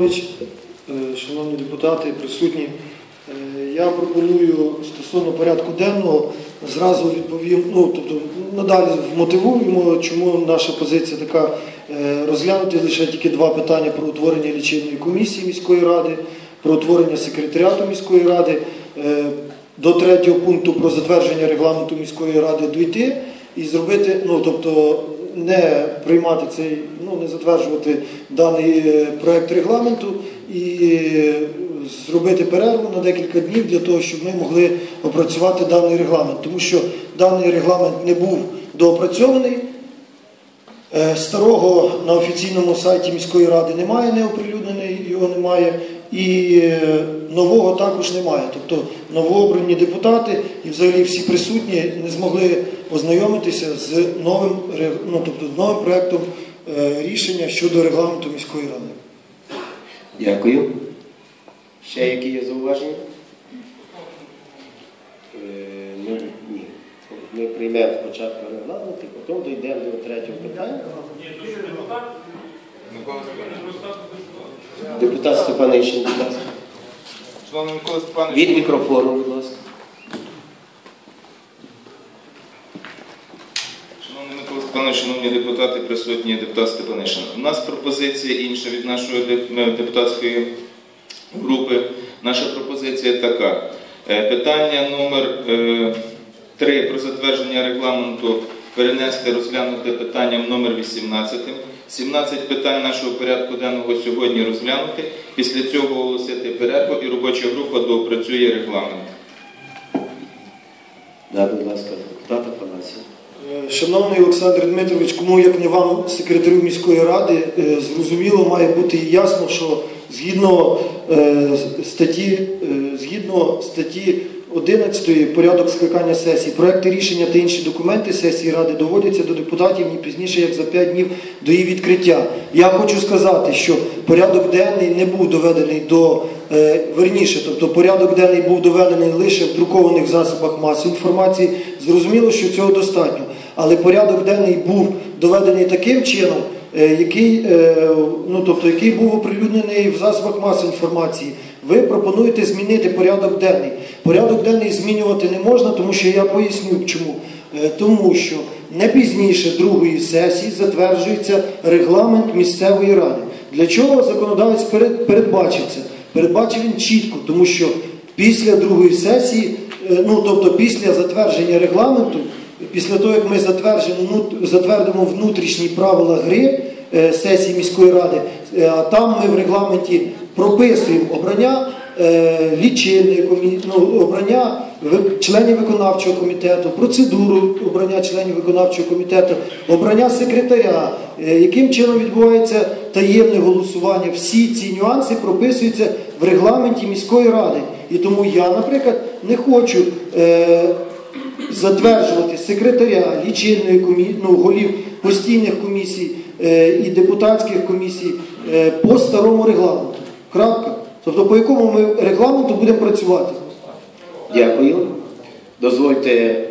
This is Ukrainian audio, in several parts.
Е, шановні депутати, присутні, е, я пропоную стосовно порядку денного зразу відповім, ну тобто надалі вмотивуємо, чому наша позиція така е, розглянути лише тільки два питання про утворення лічильної комісії міської ради, про утворення секретаріату міської ради, до третього пункту про затвердження регламенту міської ради дійти і зробити, ну тобто не приймати цей, ну не затверджувати даний е, проект регламенту і е, зробити перерву на декілька днів для того, щоб ми могли опрацювати даний регламент, тому що даний регламент не був доопрацьований. Е, Старого на офіційному сайті міської ради немає, не оприлюднений, його немає, і е, нового також немає. Тобто новообрані депутати і взагалі всі присутні не змогли ознайомитися з новим, ну, тобто, з новим проектом е, рішення щодо регламенту міської ради. Дякую. Ще які є зауваження? Е, ну, ні. Ми приймемо спочатку регламент, і потім дійдемо до третього питання. Депутат Степанишин, будь ласка. Шановний Микола Степанович, Від мікрофону, будь ласка. шановний Микола Степанович, шановні депутати, присутні депутат Степанишин. У нас пропозиція інша від нашої депутатської групи. Наша пропозиція така. Е, Питання номер 3 про затвердження регламенту перенести розглянути питанням номер 18. 17 питань нашого порядку денного сьогодні розглянути. Після цього оголосити перерву і робоча група доопрацює регламент. Да, будь ласка, депутат Афанасів. Е, Шановний Олександр Дмитрович, кому як не вам, секретарю міської ради, е, зрозуміло має бути і ясно, що згідно е, статті, згідно статті 11 порядок скликання сесії, проекти рішення та інші документи сесії ради доводяться до депутатів не пізніше як за 5 днів до її відкриття. Я хочу сказати, що порядок денний не був доведений до е, верніше, тобто порядок денний був доведений лише в друкованих засобах масової інформації. Зрозуміло, що цього достатньо. Але порядок денний був доведений таким чином, е, який, е, ну, тобто, який був оприлюднений в засобах масової інформації. Ви пропонуєте змінити порядок денний. Порядок денний змінювати не можна, тому що я поясню чому. Е, Тому що не пізніше другої сесії затверджується регламент місцевої ради. Для чого законодавець перед- передбачив це? Передбачив він чітко, тому що після другої сесії, е, ну тобто після затвердження регламенту, після того як ми ну, затвердимо внутрішні правила гри е, сесії міської ради, а там ми в регламенті прописуємо обрання е, лічильної ну, обрання членів виконавчого комітету, процедуру обрання членів виконавчого комітету, обрання секретаря, е, яким чином відбувається таємне голосування. Всі ці нюанси прописуються в регламенті міської ради. І тому я, наприклад, не хочу е, затверджувати секретаря лічильної комісії, ну, голів постійних комісій і депутатських комісій по старому регламенту. Крапка. Тобто по якому ми регламенту будемо працювати. Дякую. Дозвольте,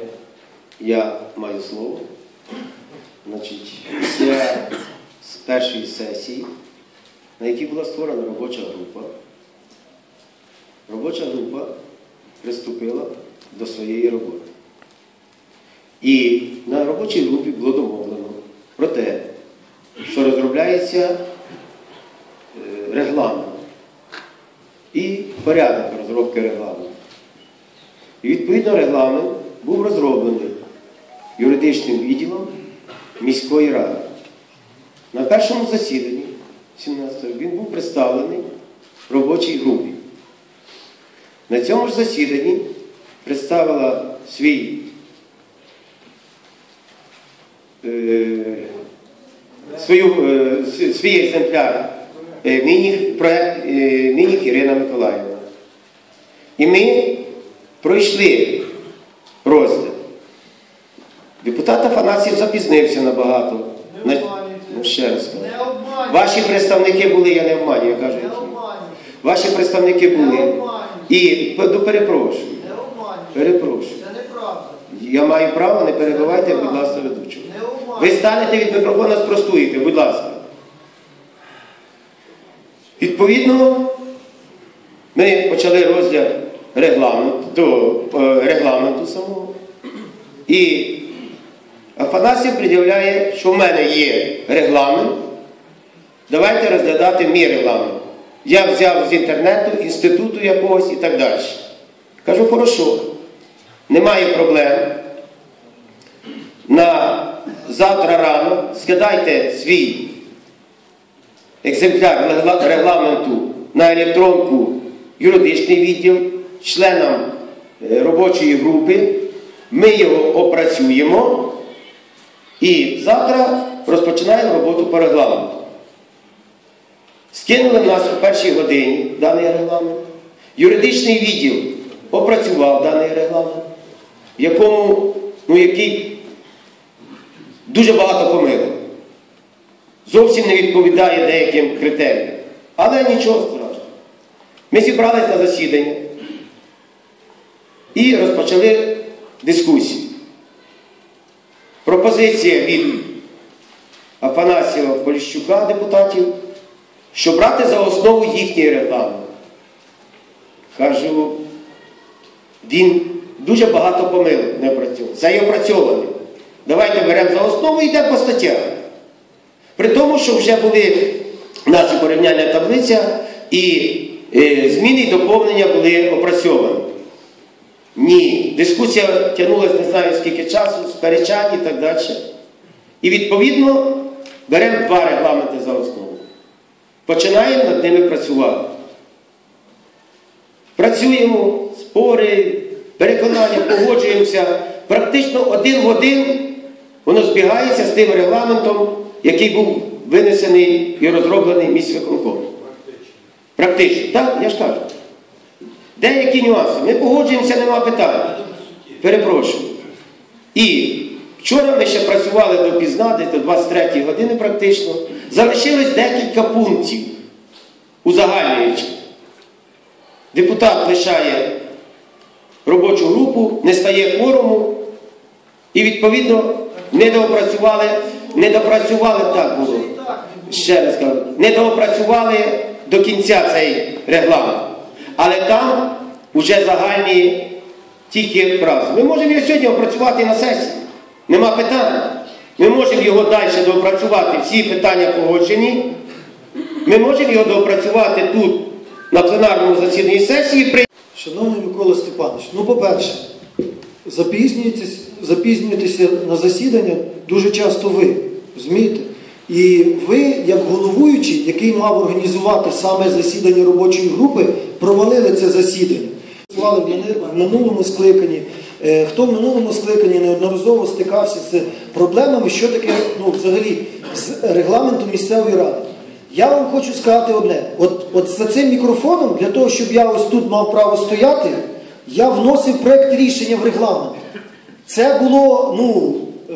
я маю слово. Значить, після з першої сесії, на якій була створена робоча група, робоча група приступила до своєї роботи. І на робочій групі було домовлено про те, що розробляється е, регламент порядок розробки регламенту. І відповідно регламент був розроблений юридичним відділом міської ради. На першому засіданні 17-го він був представлений робочій групі. На цьому ж засіданні представила свій е, свою, е, свій екземпляр е, проект е, Ірина Миколаївна. І ми пройшли розгляд. Депутат Афанасів запізнився набагато. На- Ну, ще раз. Не. Ваші представники були, я не обманю, я кажу. Не Ваші представники були. обманюйте. І ну, перепрошую. Не. Перепрошую. Це неправда. Я маю право, не перебивайте, будь ласка, ведучого. Не. Ви станете від мікрофона, спростуєте, будь ласка. Відповідно, ми почали розгляд регламенту, до, е, регламенту самого. І Афанасів пред'являє, що в мене є регламент. Давайте розглядати мій регламент. Я взяв з інтернету, інституту якогось і так далі. Кажу, хорошо, немає проблем. На завтра рано скидайте свій екземпляр регламенту на електронку юридичний відділ членам е, робочої групи. Ми його опрацюємо і завтра розпочинаємо роботу по регламенту. Скинули в нас у першій годині даний регламент. Юридичний відділ опрацював даний регламент, в якому, ну, який дуже багато помилок. Зовсім не відповідає деяким критеріям. Але нічого страшного. Ми зібрались на засідання і розпочали дискусію. Пропозиція від Афанасіва Поліщука, депутатів, що брати за основу їхній регламент. Кажу, він дуже багато помилок не опрацьований. Це є опрацьований. Давайте беремо за основу і йдемо по статтях. При тому, що вже були у нас і таблиця, і е, зміни і доповнення були опрацьовані. Ні, дискусія тягнулася не знаю скільки часу, сперечань і так далі. І відповідно беремо два регламенти за основу. Починаємо над ними працювати. Працюємо, спори, переконання, погоджуємося. Практично один в один воно збігається з тим регламентом, який був винесений і розроблений міськвиконкомом. Практично. Так, я ж кажу. Деякі нюанси. Ми погоджуємося, нема питань. Перепрошую. І вчора ми ще працювали допізна, десь до 23 години практично. Залишилось декілька пунктів узагальнюючих. Депутат лишає робочу групу, не стає кворуму і, відповідно, не доопрацювали, не допрацювали, так було. Ще раз кажу, не доопрацювали до кінця цей регламент. Але там вже загальні тільки фрази. Ми можемо його сьогодні опрацювати на сесії. Нема питань. Ми можемо його далі доопрацювати. Всі питання погоджені. Ми можемо його доопрацювати тут, на пленарному засіданні сесії. Шановний Микола Степанович, ну по-перше, запізнюєтеся на засідання дуже часто ви, розумієте? І ви, як головуючий, який мав організувати саме засідання робочої групи, провалили це засідання. Мини- в минулому скликанні. Е, Хто в минулому скликанні неодноразово стикався з проблемами, що таке ну, взагалі з регламентом місцевої ради. Я вам хочу сказати одне: от, от за цим мікрофоном, для того, щоб я ось тут мав право стояти, я вносив проєкт рішення в регламент. Це було, ну, е,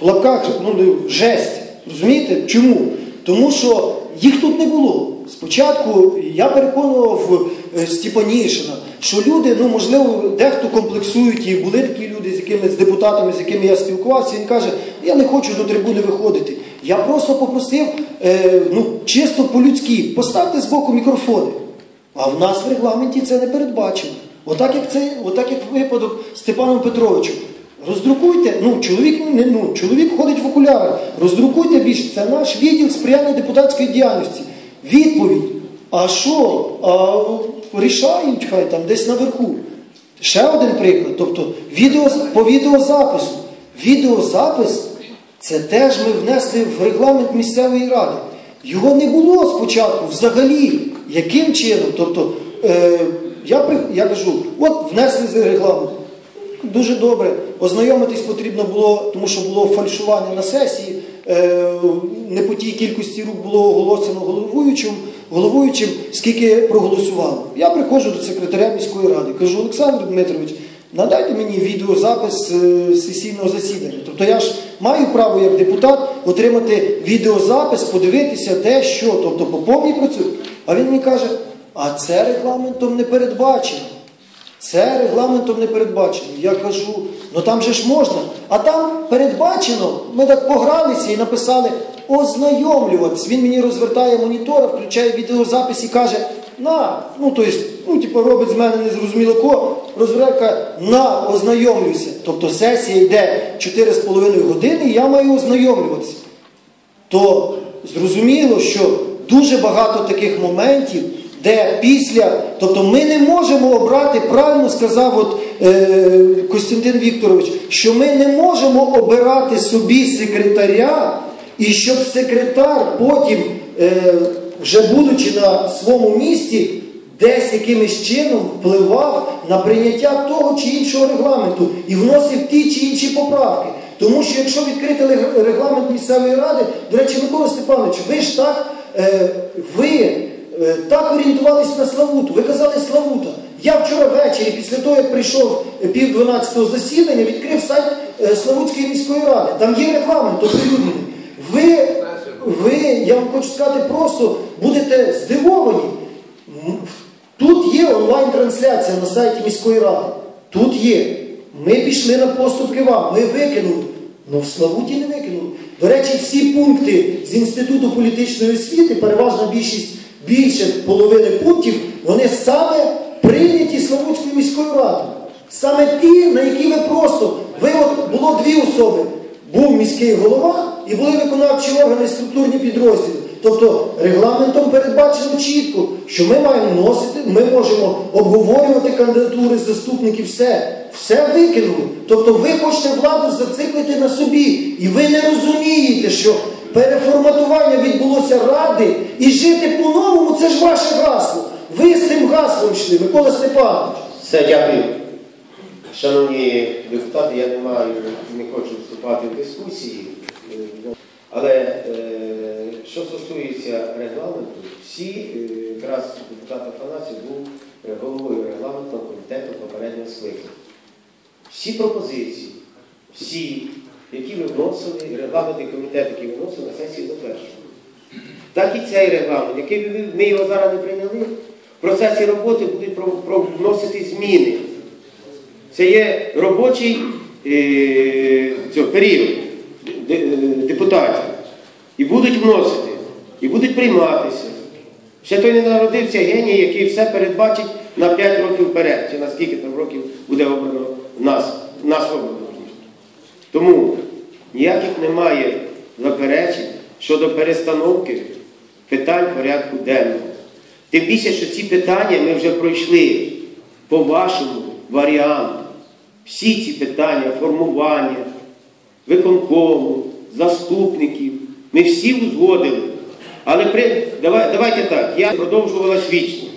в лапках, ну, жесть. Розумієте? Чому? Тому що їх тут не було. Спочатку я переконував е, Степанішина, що люди, ну можливо, дехто комплексують, і були такі люди, з якими з депутатами, з якими я спілкувався. Він каже, я не хочу до трибуни виходити. Я просто попросив, е, ну чисто по-людськи, поставте збоку мікрофони. А в нас в регламенті це не передбачено. Отак як це, отак як випадок з Степаном Петровичем. Роздрукуйте, ну чоловік не ну чоловік ходить в окулярах. Роздрукуйте більше. Це наш відділ сприяння депутатської діяльності. Відповідь. А що? А рішають хай там десь наверху. Ще один приклад. Тобто відео, по відеозапису. Відеозапис це теж ми внесли в регламент місцевої ради. Його не було спочатку взагалі. Яким чином? Тобто, е, я, я кажу, от внесли з регламент. Дуже добре. Ознайомитись потрібно було, тому що було фальшування на сесії. Е, не по тій кількості рук було оголошено головуючим, головуючим, скільки проголосувало. Я приходжу до секретаря міської ради, кажу, Олександр Дмитрович, надайте мені відеозапис е, сесійного засідання. Тобто я ж маю право як депутат отримати відеозапис, подивитися, де що, тобто по повній процедурі. А він мені каже, а це регламентом не передбачено. Це регламентом не передбачено. Я кажу, ну там же ж можна. А там передбачено, ми так погралися і написали ознайомлюватись. Він мені розвертає монітора, включає відеозапис і каже, на, ну то есть, ну, типу, робить з мене незрозуміло кого, розвертає, на, ознайомлюйся. Тобто сесія йде 4,5 години, і я маю ознайомлюватися то зрозуміло, що дуже багато таких моментів, де після, тобто ми не можемо обрати, правильно сказав от, е, Костянтин Вікторович, що ми не можемо обирати собі секретаря, і щоб секретар потім, е, вже будучи на своєму місці, десь якимось чином впливав на прийняття того чи іншого регламенту і вносив ті чи інші поправки. Тому що якщо відкрити регламент місцевої ради, до речі, Микола Степанович, ви ж так, е, ви так орієнтувались на Славуту, ви казали Славута. Я вчора ввечері, після того, як прийшов е, пів 12 засідання, відкрив сайт е, Славутської міської ради. Там є регламент оприлюднений. Ви, ви, я вам хочу сказати, просто будете здивовані. Тут є онлайн-трансляція на сайті міської ради. Тут є. Ми пішли на поступки вам, ми викинули. Ну в Славуті не викинули. До речі, всі пункти з Інституту політичної освіти, переважна більшість, більше половини пунктів, вони саме прийняті Славутською міською радою. Саме ті, на які ви просто, ви от було дві особи. Був міський голова і були виконавчі органи, структурні підрозділи. Тобто регламентом передбачено чітко, що ми маємо вносити, ми можемо обговорювати кандидатури заступників, все, все викинули. Тобто ви хочете владу зациклити на собі, і ви не розумієте, що переформатування відбулося ради, і жити по-новому це ж ваше гасло. Ви з цим гаслом йшли, Микола Степанович. Все, дякую. Шановні депутати, я не маю, не хочу вступати в дискусії, е, але е, що стосується регламенту, всі, е, якраз депутат Афанасів був головою регламентного комітету попереднього скликання. Всі пропозиції, всі, які ви вносили, регламентний комітет, який ви вносили, на сесії затверджували. Так і цей регламент, який ми його зараз не прийняли, в процесі роботи будуть вносити зміни. Це є робочий е, цього, період е, депутатів. І будуть вносити, і будуть прийматися. Ще той не народився геній, який все передбачить на 5 років вперед, чи на скільки там років буде обрано нас, нас обрано. Тому ніяких немає заперечень щодо перестановки питань порядку денного. Тим більше, що ці питання ми вже пройшли по вашому варіанту. Всі ці питання формування, виконкому, заступників, ми всі узгодили. Але при... давай, давайте так, я продовжувала вічно.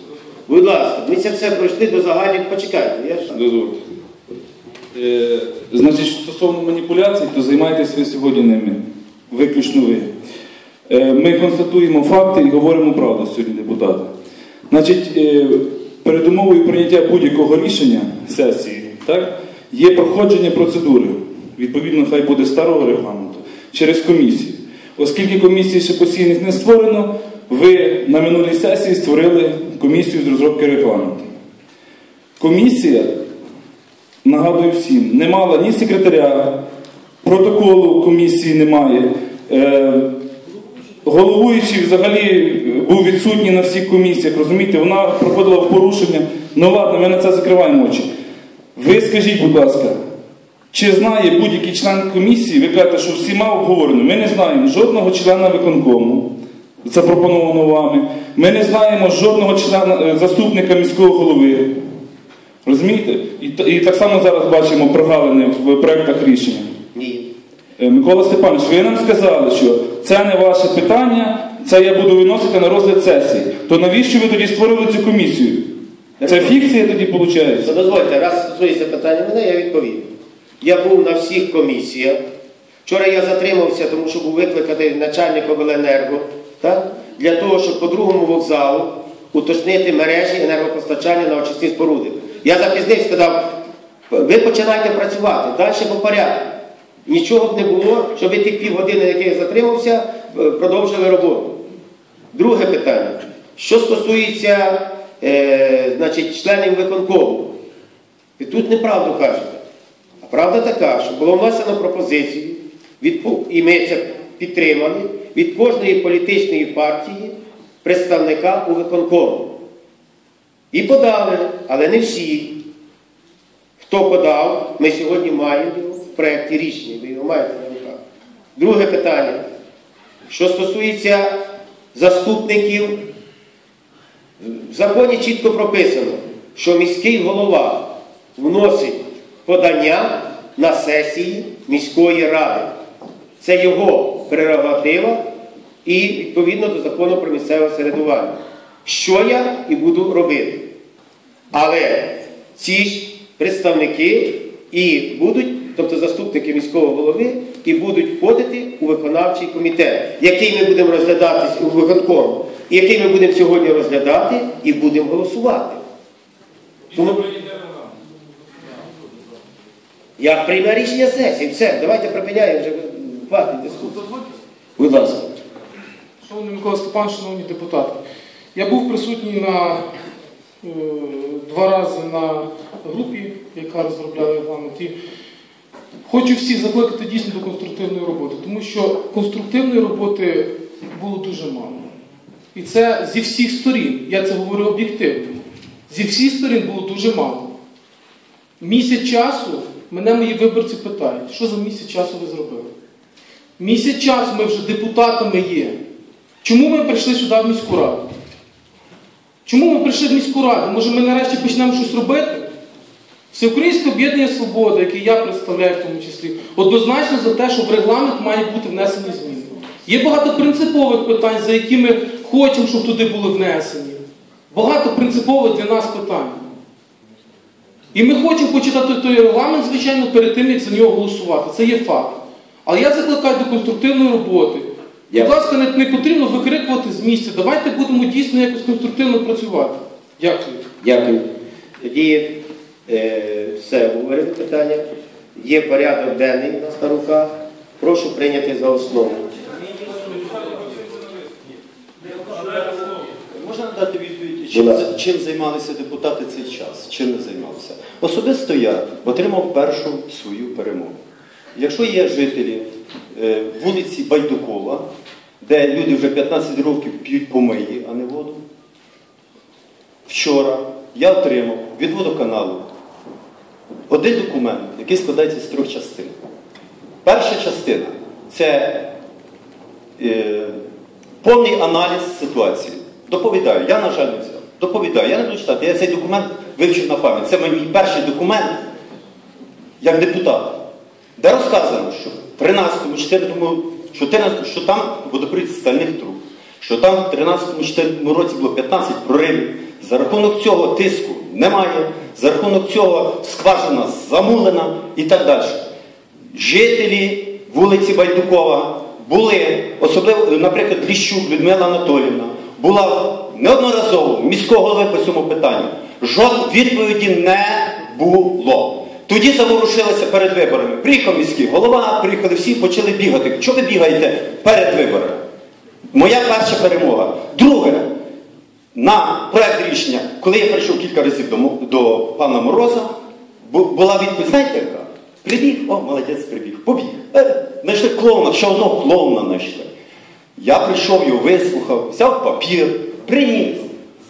Будь ласка, ми це все пройшли до загальних. Почекайте, я ж Дозвольте. Е, значить, стосовно маніпуляцій, то займайтеся ви сьогодні ними. Виключно ви. Е, ми констатуємо факти і говоримо правду сьогодні, депутати. Значить, е, передумовою прийняття будь-якого рішення сесії так, є проходження процедури. Відповідно, хай буде старого регламенту через комісію. Оскільки комісії ще постійних не створено, ви на минулій сесії створили комісію з розробки регламенту. Комісія нагадую всім, не мала ні секретаря, протоколу комісії немає. Е, головуючий взагалі був відсутній на всіх комісіях, розумієте, вона проходила в порушення. Ну ладно, ми на це закриваємо очі. Ви скажіть, будь ласка, чи знає будь-який член комісії, ви кажете, що всіма обговорено, ми не знаємо жодного члена виконкому, запропоновано вами. Ми не знаємо жодного члена е, заступника міського голови. Розумієте? І, і так само зараз бачимо прогалини в проєктах рішення. ні. Е, Микола Степанович, ви нам сказали, що це не ваше питання, це я буду виносити на розгляд сесії. То навіщо ви тоді створили цю комісію? Це фікція тоді То виходить? дозвольте, раз стосується питання мене, я відповім. Я був на всіх комісіях. Вчора я затримався, тому що був викликаний начальник обленерго, так? для того, щоб по другому вокзалу уточнити мережі енергопостачання на очисні споруди. Я запізнився, сказав, ви починайте працювати, далі по порядку. Нічого б не було, щоб ви тих півгодини, які я затримався, е, продовжили роботу. Друге питання. Що стосується е, значить, членів виконкому, ви тут неправду кажете. А правда така, що було внесено пропозицію, відпу- і ми це підтримали, від кожної політичної партії представника у виконкому. І подали, але не всі. Хто подав, ми сьогодні маємо в проєкті рішення, ви його маєте на руках. Друге питання. Що стосується заступників, в законі чітко прописано, що міський голова вносить подання на сесії міської ради. Це його прерогатива і відповідно до закону про місцеве самоврядування. Що я і буду робити. Але ці ж представники і будуть, тобто заступники міського голови, і будуть входити у виконавчий комітет, який ми будемо розглядати у виконкому, який ми будемо сьогодні розглядати і будемо голосувати. Тому як прийме рішення сесії, все, давайте припиняємо вже хватить дискусії. Будь ласка. Шановний Микола Степан, шановні депутати, я був присутній на два рази на групі, яка розробляла регламент. І хочу всіх закликати дійсно до конструктивної роботи, тому що конструктивної роботи було дуже мало. І це зі всіх сторін, я це говорю об'єктивно. Зі всіх сторін було дуже мало. Місяць часу мене мої виборці питають, що за місяць часу ви зробили? Місяць часу ми вже депутатами є. Чому ми прийшли сюди в міську раду? Чому ми прийшли в міську раду? Може ми нарешті почнемо щось робити? Всеукраїнське об'єднання Свобода, яке я представляю в тому числі, однозначно за те, що в регламент має бути внесені зміни. Є багато принципових питань, за які ми хочемо, щоб туди були внесені. Багато принципових для нас питань. І ми хочемо почитати той регламент, звичайно, перед тим, як за нього голосувати. Це є факт. Але я закликаю до конструктивної роботи. Будь ласка, не, не потрібно викрикувати з місця. Давайте будемо дійсно якось конструктивно працювати. Дякую. Дякую. Тоді е, все, говорили питання. Є порядок денний у нас на руках. Прошу прийняти за основу. Можна надати відповідь, чим, чим займалися депутати цей час? Чим не займалися? Особисто я отримав першу свою перемогу. Якщо є жителі вулиці Байдукова, де люди вже 15 років п'ють помиї, а не воду, вчора я отримав від водоканалу один документ, який складається з трьох частин. Перша частина це е, повний аналіз ситуації. Доповідаю, я, на жаль, не взяв. Доповідаю, я не буду читати. Я цей документ вивчив на пам'ять. Це мій перший документ як депутат, де розказано, що 13-му, 14-му, що там водопровід стальних труб, що там в 13-му, 14 році було 15 проривів. За рахунок цього тиску немає, за рахунок цього скважина замулена і так далі. Жителі вулиці Байдукова були, особливо, наприклад, Ліщук Людмила Анатолівна, була неодноразово міського голови по цьому питанню. Жодної відповіді не було. Тоді заворушилися перед виборами. Приїхав міський голова, приїхали всі, почали бігати. Чого ви бігаєте перед виборами? Моя перша перемога. Друге, на проект рішення, коли я прийшов кілька разів до, до пана Мороза, була відповідь, знаєте яка? Прибіг, о, молодець, прибіг, побіг. Е, знайшли клоуна, ще одного клоуна знайшли. Я прийшов його, вислухав, взяв папір, приніс,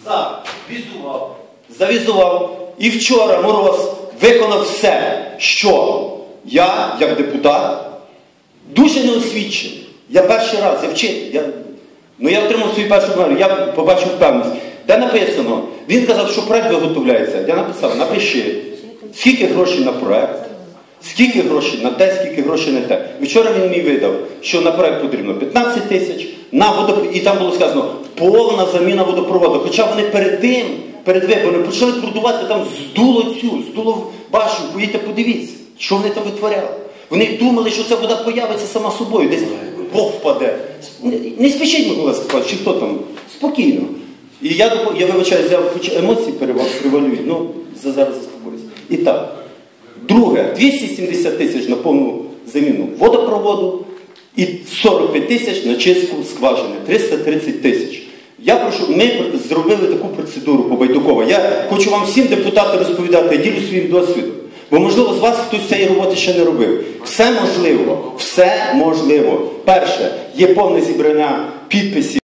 завізував, завізував. І вчора Мороз виконав все, що я, як депутат, дуже неосвідчений. Я перший раз, я вчитель. Я, ну я отримав свою першу медаль, я побачив впевненість. Де написано? Він казав, що проект виготовляється. Я написав, напиши, скільки грошей на проект, скільки грошей на те, скільки грошей на те. Вчора він мені видав, що на проект потрібно 15 тисяч, на водопровод, і там було сказано повна заміна водопроводу. Хоча вони перед тим, перед виборами, почали продувати там здуло цю, здуло башню. Поїдьте, подивіться, що вони там витворяли. Вони думали, що ця вода появиться сама собою, десь Бог впаде. Не, спішіть, Микола Степанович, чи хто там? Спокійно. І я, я вибачаю, я емоції перева- превалюють, ну за зараз заспокоюсь. І так, друге, 270 тисяч на повну заміну водопроводу і 45 тисяч на чистку скважини, 330 тисяч. Я прошу, ми зробили таку процедуру по Байдукова. Я хочу вам всім депутатам розповідати, я ділю своїм досвідом. Бо, можливо, з вас хтось цієї роботи ще не робив. Все можливо. Все можливо. Перше, є повне зібрання підписів.